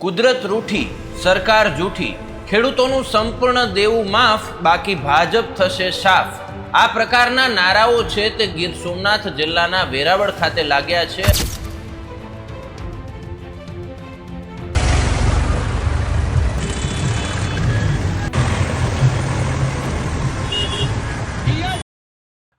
કુદરત રૂઠી, સરકાર જૂઠી, ખેડૂતોનું સંપૂર્ણ દેવું માફ, બાકી ભાજપ થશે સાફ. આ પ્રકારના નારાઓ છે તે ગીર સોમનાથ જિલ્લાના વેરાવળ ખાતે લાગ્યા છે.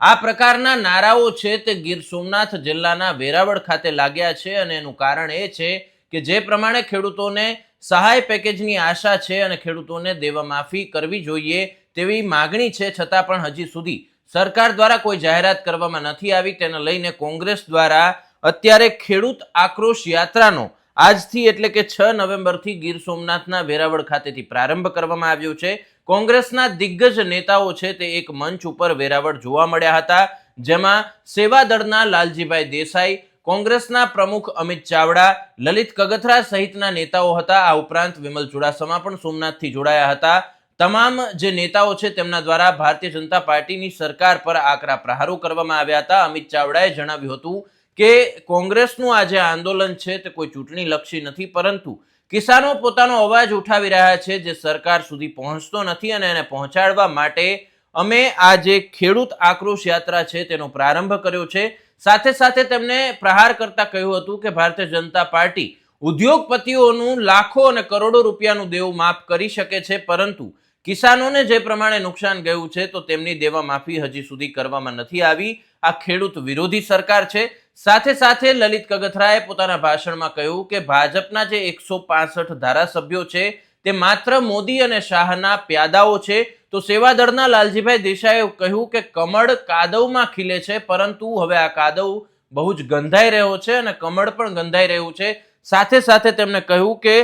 આ પ્રકારના નારાઓ છે તે ગીર સોમનાથ જિલ્લાના વેરાવળ ખાતે લાગ્યા છે અને એનું કારણ એ છે કે જે પ્રમાણે ખેડૂતોને સહાય પેકેજની આશા છે અને ખેડૂતોને દેવા માફી કરવી જોઈએ તેવી માગણી છે, છતાં પણ હજી સુધી સરકાર દ્વારા કોઈ જાહેરાત કરવામાં નથી આવી. તેને લઈને કોંગ્રેસ દ્વારા અત્યારે ખેડૂત આક્રોશ યાત્રાનો આજથી એટલે કે છ નવેમ્બરથી ગીર સોમનાથના વેરાવળ ખાતેથી પ્રારંભ કરવામાં આવ્યો છે. કોંગ્રેસના દિગ્ગજ નેતાઓ છે તે એક મંચ ઉપર વેરાવળ જોવા મળ્યા હતા, જેમાં સેવાદળના લાલજીભાઈ દેસાઈ કોંગ્રેસના પ્રમુખ અમિત ચાવડા, લલિત કગથરા સહિતના નેતાઓ હતા. આ ઉપરાંત વિમલ ચુડાસમા પણ સોમનાથથી જોડાયા હતા. તમામ જે નેતાઓ છે તેમના દ્વારા ભારતીય જનતા પાર્ટીની સરકાર પર આકરા પ્રહારો કરવામાં આવ્યા હતા. અમિત ચાવડાએ જણાવ્યું હતું કે, કોંગ્રેસનું આ જે આંદોલન છે તે કોઈ ચૂંટણી લક્ષી નથી, પરંતુ કિસાનો પોતાનો અવાજ ઉઠાવી રહ્યા છે જે સરકાર સુધી પહોંચતો નથી અને એને પહોંચાડવા માટે અમે આ જે ખેડૂત આક્રોશ યાત્રા છે તેનો પ્રારંભ કર્યો છે. સાથે સાથે તેમને પ્રહાર કરતા કહ્યું હતું કે ભારતીય જનતા પાર્ટી ઉદ્યોગપતિઓનું લાખો અને કરોડો રૂપિયાનું દેવું માફ કરી શકે છે, પરંતુ કિસાનોને જે પ્રમાણે નુકસાન ગયું છે, તો તેમની દેવા માફી હજી સુધી કરવામાં નથી આવી. આ ખેડૂત વિરોધી સરકાર છે. સાથે સાથે લલિત કગથરાએ પોતાના ભાષણમાં કહ્યું કે ભાજપના જે એકસો ધારાસભ્યો છે, તે માત્ર મોદી અને શાહના પ્યાદાઓ છે તો સેવાદળના લાલજીભાઈ દેસાઈએ કહ્યું કે કમળ કાદવમાં ખીલે છે, પરંતુ હવે આ કાદવ બહુ જ ગંધાઈ રહ્યો છે અને કમળ પણ ગંધાઈ રહ્યું છે. સાથે સાથે તેમણે કહ્યું કે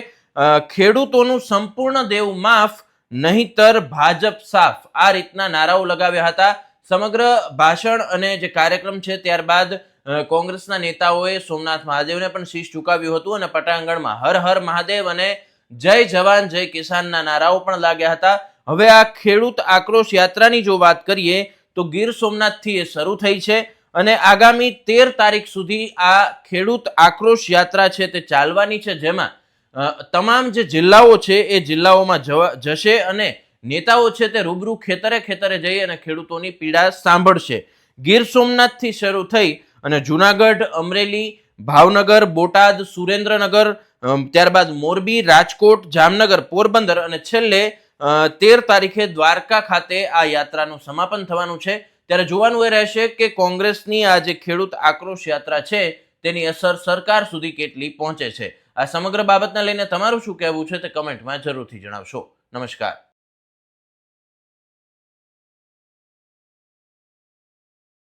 ખેડૂતોનું સંપૂર્ણ દેવ માફ, નહીતર ભાજપ સાફ. આ રીતના નારાઓ લગાવ્યા હતા. સમગ્ર ભાષણ અને જે કાર્યક્રમ છે ત્યારબાદ કોંગ્રેસના નેતાઓએ સોમનાથ મહાદેવને પણ શીશ ચુકાવ્યું હતું અને પટાંગણમાં હર હર મહાદેવ અને જય જવાન જય કિસાનના નારાઓ પણ લાગ્યા હતા. હવે આ ખેડૂત આક્રોશ યાત્રાની જો વાત કરીએ, તો ગીર સોમનાથથી એ શરૂ થઈ છે અને આગામી તેર તારીખ સુધી આ ખેડૂત આક્રોશ યાત્રા છે તે ચાલવાની છે. જેમાં તમામ જે જિલ્લાઓ છે એ જિલ્લાઓમાં જશે અને નેતાઓ છે તે રૂબરૂ ખેતરે ખેતરે જઈ અને ખેડૂતોની પીડા સાંભળશે. ગીર સોમનાથથી શરૂ થઈ અને જુનાગઢ, અમરેલી, ભાવનગર, બોટાદ, સુરેન્દ્રનગર ત્યારબાદ મોરબી, રાજકોટ, જામનગર, પોરબંદર અને છેલ્લે તેર તારીખે દ્વારકા ખાતે આ યાત્રાનું સમાપન થવાનું છે. ત્યારે જોવાનું એ રહેશે કે કોંગ્રેસની આ જે ખેડૂત આક્રોશ યાત્રા છે, તેની અસર સરકાર સુધી કેટલી પહોંચે છે. આ સમગ્ર બાબતને લઈને તમારું શું કહેવું છે તે કમેન્ટમાં જરૂરથી જણાવશો. નમસ્કાર.